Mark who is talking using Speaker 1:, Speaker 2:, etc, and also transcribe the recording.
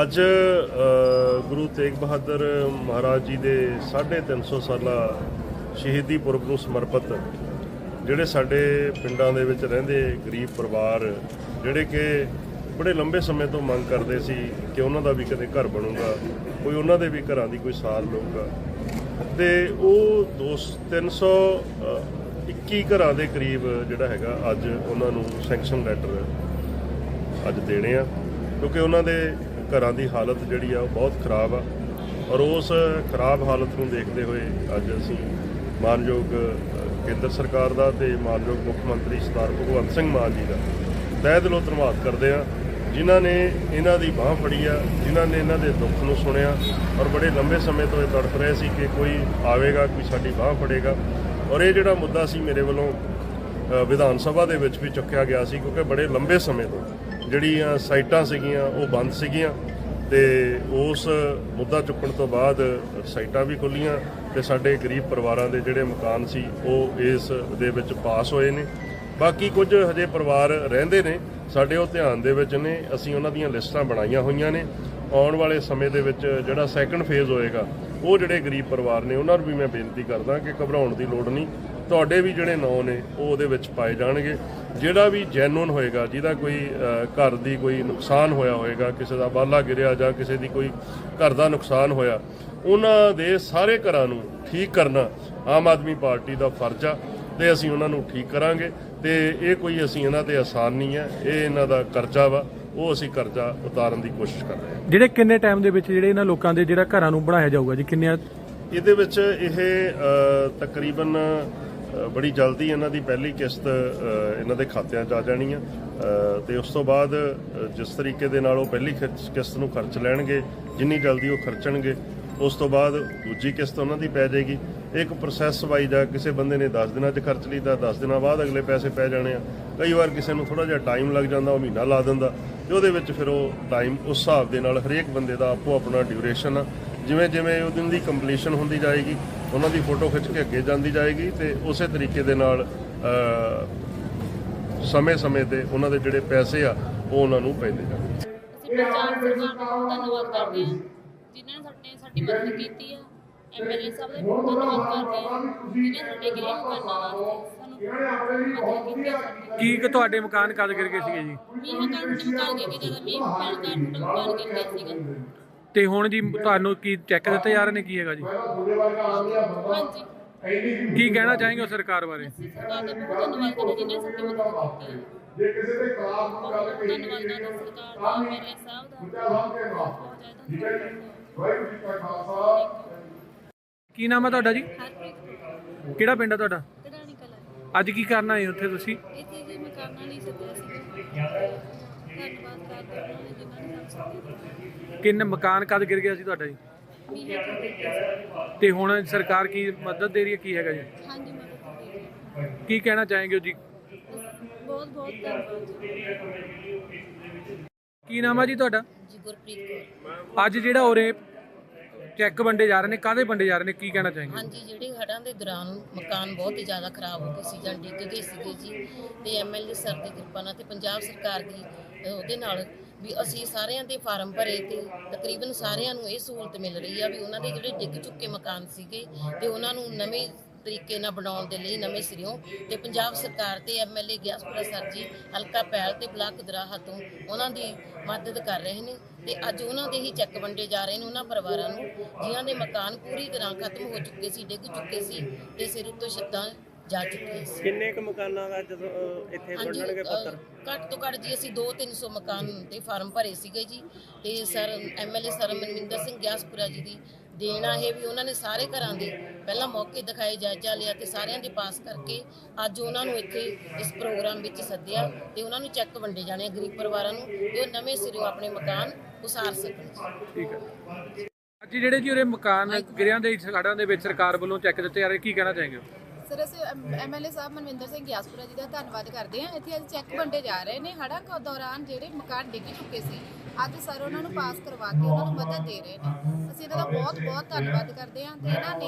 Speaker 1: ਅੱਜ ਗੁਰੂ ਤੇਗ ਬਹਾਦਰ ਮਹਾਰਾਜ ਜੀ ਦੇ 350 ਸਾਲਾ ਸ਼ਹੀਦੀ ਪੁਰਬ ਨੂੰ ਸਮਰਪਿਤ ਜਿਹੜੇ ਸਾਡੇ ਪਿੰਡਾਂ ਦੇ ਵਿੱਚ ਰਹਿੰਦੇ ਗਰੀਬ ਪਰਿਵਾਰ, ਜਿਹੜੇ ਕਿ ਬੜੇ ਲੰਬੇ ਸਮੇਂ ਤੋਂ ਮੰਗ ਕਰਦੇ ਸੀ ਕਿ ਉਹਨਾਂ ਦਾ ਵੀ ਕਦੇ ਘਰ ਬਣੂਗਾ, ਕੋਈ ਉਹਨਾਂ ਦੇ ਵੀ ਘਰਾਂ ਦੀ ਕੋਈ ਸਾਲ ਲਊਗਾ। ਤੇ ਉਹ ਦੋ 321 ਘਰਾਂ ਦੇ ਕਰੀਬ ਜਿਹੜਾ ਹੈਗਾ ਅੱਜ ਉਹਨਾਂ ਨੂੰ ਸੈਂਕਸ਼ਨ ਲੈਟਰ ਅੱਜ ਦੇਣੇ ਆ, ਕਿਉਂਕਿ ਉਹਨਾਂ ਦੇ ਘਰਾਂ ਦੀ ਹਾਲਤ ਜਿਹੜੀ ਆ ਉਹ ਬਹੁਤ ਖਰਾਬ ਆ। ਔਰ ਉਸ ਖਰਾਬ ਹਾਲਤ ਨੂੰ ਦੇਖਦੇ ਹੋਏ ਅੱਜ ਅਸੀਂ ਮਾਨਯੋਗ ਕੇਂਦਰ ਸਰਕਾਰ ਦਾ ਤੇ ਮਾਨਯੋਗ ਮੁੱਖ ਮੰਤਰੀ ਸਰਦਾਰ ਭਗਵੰਤ ਸਿੰਘ ਮਾਨ ਜੀ ਦਾ ਤਹਿ ਦਿਲੋਂ ਧੰਨਵਾਦ ਕਰਦੇ ਆ ਜਿਨ੍ਹਾਂ ਨੇ ਇਹਨਾਂ ਦੀ ਬਾਹ ਫੜੀ ਆ, ਜਿਨ੍ਹਾਂ ਨੇ ਇਹਨਾਂ ਦੇ ਦੁੱਖ ਨੂੰ ਸੁਣਿਆ ਔਰ ਬੜੇ ਲੰਬੇ ਸਮੇਂ ਤੋਂ ਇਹ ਤੜਫ ਰਹੇ ਸੀ ਕਿ ਕੋਈ ਆਵੇਗਾ, ਕੋਈ ਸਾਡੀ ਬਾਹ ਫੜੇਗਾ। ਔਰ ਇਹ ਜਿਹੜਾ ਮੁੱਦਾ ਸੀ ਮੇਰੇ ਵੱਲੋਂ ਵਿਧਾਨ ਸਭਾ ਦੇ ਵਿੱਚ ਵੀ ਚੁੱਕਿਆ ਗਿਆ ਸੀ, ਕਿਉਂਕਿ ਬੜੇ ਲੰਬੇ ਸਮੇਂ ਤੋਂ ਜਿਹੜੀਆਂ ਸਾਈਟਾਂ ਸੀਗੀਆਂ, ਉਹ ਬੰਦ ਸੀਗੀਆਂ ਤੇ ਉਸ ਮੁੱਦਾ ਚੁੱਕਣ ਤੋਂ ਬਾਅਦ ਸਾਈਟਾਂ ਵੀ ਖੁੱਲੀਆਂ ਤੇ ਸਾਡੇ ਗਰੀਬ ਪਰਿਵਾਰਾਂ ਦੇ ਜਿਹੜੇ ਮਕਾਨ ਸੀ, ਉਹ ਇਸ ਦੇ ਵਿੱਚ ਪਾਸ ਹੋਏ ਨੇ। ਬਾਕੀ ਕੁਝ ਹਜੇ ਪਰਿਵਾਰ ਰਹਿੰਦੇ ਨੇ, ਸਾਡੇ ਉਹ ਧਿਆਨ ਦੇ ਵਿੱਚ ਨੇ, ਅਸੀਂ ਉਹਨਾਂ ਦੀਆਂ ਲਿਸਟਾਂ ਬਣਾਈਆਂ ਹੋਈਆਂ ਨੇ। ਆਉਣ ਵਾਲੇ ਸਮੇਂ ਦੇ ਵਿੱਚ ਜਿਹੜਾ ਸੈਕੰਡ ਫੇਜ਼ ਹੋਏਗਾ, ਉਹ ਜਿਹੜੇ ਗਰੀਬ ਪਰਿਵਾਰ ਨੇ, ਉਹਨਾਂ ਨੂੰ ਵੀ ਮੈਂ ਬੇਨਤੀ ਕਰਦਾ ਕਿ ਘਬਰਾਉਣ ਦੀ ਲੋੜ ਨਹੀਂ। ਤੁਹਾਡੇ ਵੀ ਜਿਹੜੇ ਨਾਂ ਨੇ ਉਹ ਉਹਦੇ ਵਿੱਚ ਪਾਏ ਜਾਣਗੇ। ਜਿਹੜਾ ਵੀ ਜੈਨੂਨ ਹੋਏਗਾ ਜਿਹਦਾ ਕੋਈ ਘਰ ਦੀ ਕੋਈ ਨੁਕਸਾਨ ਹੋਇਆ ਹੋਏਗਾ ਕਿਸੇ ਦਾ ਬਾਲਾ ਗਿਰਿਆ ਜਾਂ ਕਿਸੇ ਦੀ ਕੋਈ ਘਰ ਦਾ ਨੁਕਸਾਨ ਹੋਇਆ ਉਹਨਾਂ ਦੇ ਸਾਰੇ ਘਰਾਂ ਨੂੰ ਠੀਕ ਕਰਨਾ ਆਮ ਆਦਮੀ ਪਾਰਟੀ ਦਾ ਫਰਜ਼ ਆ ਤੇ ਅਸੀਂ ਉਹਨਾਂ ਨੂੰ ਠੀਕ ਕਰਾਂਗੇ ਤੇ ਇਹ ਕੋਈ ਅਸੀਂ ਇਹਨਾਂ ਤੇ ਆਸਾਨ ਨਹੀਂ ਹੈ ਇਹ ਇਹਨਾਂ ਦਾ ਕਰਜ਼ਾ ਵਾ ਉਹ ਅਸੀਂ ਕਰਜ਼ਾ ਉਤਾਰਨ ਦੀ ਕੋਸ਼ਿਸ਼ ਕਰ ਰਹੇ ਹਾਂ
Speaker 2: ਜਿਹੜੇ ਕਿੰਨੇ ਟਾਈਮ ਦੇ ਵਿੱਚ ਜਿਹੜੇ ਇਹਨਾਂ ਲੋਕਾਂ ਦੇ ਜਿਹੜਾ ਘਰਾਂ ਨੂੰ ਬਣਾਇਆ ਜਾਊਗਾ ਜੀ ਕਿੰਨੇ
Speaker 1: ਇਹਦੇ ਵਿੱਚ ਇਹ ਤਕਰੀਬਨ ਬੜੀ ਜਲਦੀ ਇਹਨਾਂ ਦੀ ਪਹਿਲੀ ਕਿਸ਼ਤ ਇਹਨਾਂ ਦੇ ਖਾਤਿਆਂ 'ਚ ਆ ਜਾਣੀ ਆ। ਅ, ਤੇ ਉਸ ਤੋਂ ਬਾਅਦ ਜਿਸ ਤਰੀਕੇ ਦੇ ਨਾਲ ਉਹ ਪਹਿਲੀ ਖਿਚ- ਕਿਸ਼ਤ ਨੂੰ ਖਰਚ ਲੈਣਗੇ ਜਿੰਨੀ ਜਲਦੀ ਉਹ ਖਰਚਣਗੇ ਉਸ ਤੋਂ ਬਾਅਦ ਦੂਜੀ ਕਿਸ਼ਤ ਉਹਨਾਂ ਦੀ ਪੈ ਜਾਏਗੀ। ਇੱਕ ਪ੍ਰੋਸੈਸ ਵਾਈਜ਼ ਆ ਕਿਸੇ ਬੰਦੇ ਨੇ 10 ਦਿਨਾਂ 'ਚ ਖਰਚ ਲਈ ਤਾਂ 10 ਦਿਨਾਂ ਬਾਅਦ ਅਗਲੇ ਪੈਸੇ ਪੈ ਜਾਣੇ ਆ। ਕਈ ਵਾਰ ਕਿਸੇ ਨੂੰ ਥੋੜਾ ਜਿਹਾ ਟਾਈਮ ਲੱਗ ਜਾਂਦਾ ਉਹ ਮਹੀਨਾ ਲਾ ਦਿੰਦਾ। ਤੇ ਉਹਦੇ ਵਿੱਚ ਫਿਰ ਉਹ ਟਾਈਮ ਉਸ ਹਿਸਾਬ ਦੇ ਨਾਲ ਹਰੇਕ ਬੰਦੇ ਦਾ ਆਪੋ ਆਪਣਾ ਡਿਊਰੇਸ਼ਨ ਆ। ਜਿਵੇਂ ਜਿਵੇਂ ਉਹ ਦਿਨ ਦੀ ਕੰਪਲੀਸ਼ਨ ਹੁੰਦੀ ਜਾਏਗੀ ਉਹਨਾਂ ਦੀ ਫੋਟੋ ਖਿੱਚ ਕੇ ਅੱਗੇ ਜਾਂਦੀ ਜਾਏਗੀ ਤੇ ਉਸੇ ਤਰੀਕੇ ਦੇ ਨਾਲ ਸਮੇਂ-ਸਮੇਂ ਤੇ ਉਹਨਾਂ ਦੇ ਜਿਹੜੇ ਪੈਸੇ ਆ ਉਹ ਉਹਨਾਂ ਨੂੰ ਪੈਂਦੇ ਜਾਣਗੇ
Speaker 3: ਅਸੀਂ ਪੰਜਾਬ ਸਰਕਾਰ ਦਾ ਬਹੁਤ ਧੰਨਵਾਦ ਕਰਦੇ ਹਾਂ। ਜਿਨ੍ਹਾਂ ਨੇ ਸਾਡੇ ਸਾਡੀ ਮਦਦ ਕੀਤੀ ਆ ਐਮਐਲਏ ਸਾਹਿਬ ਦਾ ਬਹੁਤ ਧੰਨਵਾਦ ਕਰਦੇ ਹਾਂ। ਜਿਨ੍ਹਾਂ ਨੇ ਸਾਡੇ ਗ੍ਰਹਿ ਕਰਨਾ ਵਾਸਤੇ ਸਾਨੂੰ ਮਦਦ ਕੀਤੀ ਆ ਸਾਡੀ
Speaker 2: ਕੀ ਕਿ ਤੁਹਾਡੇ ਮਕਾਨ ਕਦ ਗਿਰ ਗਏ ਸੀਗੇ ਜੀ?
Speaker 3: ਮੀਂਹ ਕਾਰਨ ਮਕਾਨ ਗਏ ਜਦੋਂ ਮੀਂਹ ਪੈਣ ਕਾਰਨ ਮਕਾਨ ਗਿਆ ਸੀਗਾ।
Speaker 2: ਤੇ ਹੁਣ ਜੀ ਤੁਹਾਨੂੰ ਕੀ ਚੈੱਕ ਦਿੱਤੇ ਜਾ ਰਹੇ ਨੇ ਕੀ ਹੈਗਾ ਜੀ?
Speaker 3: ਹਾਂਜੀ।
Speaker 2: ਕੀ ਕਹਿਣਾ ਚਾहेंगे ਸਰਕਾਰ ਬਾਰੇ?
Speaker 3: ਅਸੀਂ ਸਰਕਾਰ ਦਾ ਬਹੁਤ ਧੰਨਵਾਦ ਕਰਦੇ ਹਾਂ ਜਿਨ੍ਹਾਂ ਨੇ ਸਾਡੀ ਮਦਦ ਕੀਤੀ ਹੈ।
Speaker 4: ਜੇ ਕਿਸੇ ਦੇ ਖਿਲਾਫ ਕੋਈ ਗੱਲ
Speaker 3: ਬਹੁਤ
Speaker 4: ਕਹੀ
Speaker 3: ਧੰਨਵਾਦ
Speaker 4: ਗਈ
Speaker 3: ਕਰਦੇ ਹਾਂ ਸਰਕਾਰ ਦਾ ਐਮਐਲਏ ਸਾਹਿਬ ਦਾ
Speaker 4: ਦੂਜਾ ਸਾਹਿਬ ਕੇ ਖਿਲਾਫ
Speaker 3: ਬਹੁਤ ਜ਼ਿਆਦਾ
Speaker 4: ਠੀਕ ਹੈ ਜੀ।
Speaker 3: ਧੰਨਵਾਦ।
Speaker 4: ਵਾਹਿਗੁਰੂ ਜੀ ਕਾ ਖਾਲਸਾ।
Speaker 2: ਕੀ ਨਾਮ ਹੈ ਤੁਹਾਡਾ ਜੀ? ਕਿਹੜਾ ਪਿੰਡ ਹੈ ਤੁਹਾਡਾ?
Speaker 3: ਕਢਾਣੀ ਕਲਾ।
Speaker 2: ਅੱਜ ਕੀ ਕਰਨਾ ਹੈ ਉੱਥੇ ਤੁਸੀਂ?
Speaker 3: ਇੱਥੇ ਜੀ ਮਕਾਨਾਂ ਨਹੀਂ ਸੱਦਿਆ ਸੀਗਾ ਧੰਨਵਾਦ
Speaker 2: ਮਕਾਨ ਕਦ ਗਿਰ ਗਿਆ ਸੀ ਤੁਹਾਡਾ ਜੀ? ਤੇ ਹੁਣ ਸਰਕਾਰ ਕੀ ਮਦਦ ਦੇ ਰਹੀ ਹੈ ਕੀ ਹੈਗਾ ਜੀ? ਕੀ ਕਹਿਣਾ ਚਾਹੇਗੇ ਜੀ?
Speaker 3: ਬਹੁਤ ਬਹੁਤ
Speaker 2: ਕੀ ਨਾਮ ਹੈ ਜੀ ਤੁਹਾਡਾ?
Speaker 3: ਜੀ ਗੁਰਪ੍ਰੀਤ
Speaker 2: ਅੱਜ ਜਿਹੜਾ ਉਰੇ ਚੈੱਕ ਵੰਡੇ ਜਾ ਰਹੇ ਨੇ ਕਾਦੇ ਵੰਡੇ ਜਾ ਰਹੇ ਨੇ ਕੀ ਕਹਿਣਾ ਚਾਹੇਗੇ?
Speaker 5: ਹਾਂਜੀ ਜਿਹੜੇ ਹੜ੍ਹਾਂ ਦੇ ਦੌਰਾਨ ਮਕਾਨ ਬਹੁਤ ਹੀ ਜ਼ਿਆਦਾ ਖਰਾਬ ਹੋ ਗਏ ਸੀ ਜਾਂ ਡਿੱਗ ਗਏ ਸੀਗੇ ਜੀ। ਤੇ ਐਮਐਲਏ ਸਰ ਦੀ ਕਿਰਪਾ ਨਾਲ ਤੇ ਪੰਜਾਬ ਸਰਕਾਰ ਦੀ ਉਹਦੇ ਨਾਲ ਵੀ ਅਸੀਂ ਸਾਰਿਆਂ ਦੇ ਫਾਰਮ ਭਰੇ ਤੇ ਤਕਰੀਬਨ ਸਾਰਿਆਂ ਨੂੰ ਇਹ ਸਹੂਲਤ ਮਿਲ ਰਹੀ ਆ ਵੀ ਉਹਨਾਂ ਦੇ ਜਿਹੜੇ ਡਿੱਗ ਚੁੱਕੇ ਮਕਾਨ ਸੀਗੇ ਤੇ ਉਹਨਾਂ ਨੂੰ ਨਵੇਂ ਤਰੀਕੇ ਨਾਲ ਬਣਾਉਣ ਦੇ ਲਈ ਨਵੇਂ ਸਿਰਿਓਂ ਤੇ ਪੰਜਾਬ ਸਰਕਾਰ ਤੇ ਐਮਐਲਏ ਗਿਆਸਪੁਰਾ ਸਰ ਜੀ, ਹਲਕਾ ਪੈਲ ਤੇ ਬਲਾਕ ਦਰਾਹਾ ਤੋਂ ਉਹਨਾਂ ਦੀ ਮਦਦ ਕਰ ਰਹੇ ਨੇ ਤੇ ਅੱਜ ਉਹਨਾਂ ਦੇ ਹੀ ਚੈੱਕ ਵੰਡੇ ਜਾ ਰਹੇ ਨੇ ਉਹਨਾਂ ਪਰਿਵਾਰਾਂ ਨੂੰ, ਜਿਨ੍ਹਾਂ ਦੇ ਮਕਾਨ ਪੂਰੀ ਤਰ੍ਹਾਂ ਖਤਮ ਹੋ ਚੁੱਕੇ ਸੀ, ਡਿੱਗ ਚੁੱਕੇ ਸੀ ਤੇ ਸਿਰ ਉੱਤੋਂ ਛੱਤਾਂ ਜਾ ਚੁੱਕੀਆਂ ਸੀ
Speaker 6: ਕਿੰਨੇ ਕੁ ਮਕਾਨਾਂ ਦਾ ਜਦੋਂ ਅਹ, ਇੱਥੇ
Speaker 5: ਹਾਂਜੀ ਅ,
Speaker 6: ਪੱਤਰ
Speaker 5: ਘੱਟ ਤੋਂ ਘੱਟ ਜੀ ਅਸੀਂ 2-300 ਮਕਾਨ ਤੇ ਫਾਰਮ ਭਰੇ ਸੀਗੇ ਜੀ। ਤੇ sir MLA sir Manvinder Singh Gyaspura ji ਦੀ ਦੇਣਾ ਇਹ ਵੀ ਉਹਨਾਂ ਨੇ ਸਾਰੇ ਘਰਾਂ ਦੇ ਪਹਿਲਾਂ ਮੌਕੇ ਦਿਖਾਏ ਜਾਇਜ਼ਾ ਲਿਆ ਤੇ ਸਾਰਿਆਂ ਦੇ ਪਾਸ ਕਰਕੇ ਅੱਜ ਉਹਨਾਂ ਨੂੰ ਇੱਥੇ ਇਸ ਪ੍ਰੋਗਰਾਮ ਵਿੱਚ ਸੱਦਿਆ ਤੇ ਉਹਨਾਂ ਨੂੰ ਚੈੱਕ ਵੰਡੇ ਜਾਣੇ ਆ ਗਰੀਬ ਪਰਿਵਾਰਾਂ ਨੂੰ ਤੇ ਉਹ ਨਵੇਂ ਸਿਰੋਂ ਆਪਣੇ ਮਕਾਨ ਉਸਾਰ ਸਕਣ ਜੀ।
Speaker 2: ਠੀਕ ਹੈ। ਅੱਜ ਜਿਹੜੇ ਜੀ ਉਰੇ ਮਕਾਨ ਗਿਰਿਆਂ ਦੇ ਸੜਾਂ ਦੇ ਵਿੱਚ ਸਰਕਾਰ ਵੱਲੋਂ ਚੈੱਕ ਦਿੱਤੇ ਜਾ ਰਹੇ ਕੀ ਕਹਿਣਾ ਚਾहेंगे
Speaker 7: ਸਰ, ਅਸੀਂ ਐਮਐਲਏ ਸਾਹਿਬ ਮਨਵਿੰਦਰ ਸਿੰਘ ਗਿਆਸਪੁਰਾ ਜੀ ਦਾ ਧੰਨਵਾਦ ਕਰਦੇ ਹਾਂ। ਇੱਥੇ ਅੱਜ ਚੈੱਕ ਵੰਡੇ ਜਾ ਰਹੇ ਨੇ। ਹੜ੍ਹਾਂ ਕੋ ਦੌਰਾਨ ਜਿਹੜੇ ਮਕਾਨ ਡਿੱਗ ਚੁੱਕੇ ਸੀ, ਅੱਜ ਸਰ ਉਹਨਾਂ ਨੂੰ ਪਾਸ ਕਰਵਾ ਕੇ ਉਹਨਾਂ ਨੂੰ ਮਦਦ ਦੇ ਰਹੇ ਨੇ। ਅਸੀਂ ਇਹਨਾਂ ਦਾ ਬਹੁਤ ਬਹੁਤ ਧੰਨਵਾਦ ਕਰਦੇ ਹਾਂ ਤੇ ਇਹਨਾਂ ਨੇ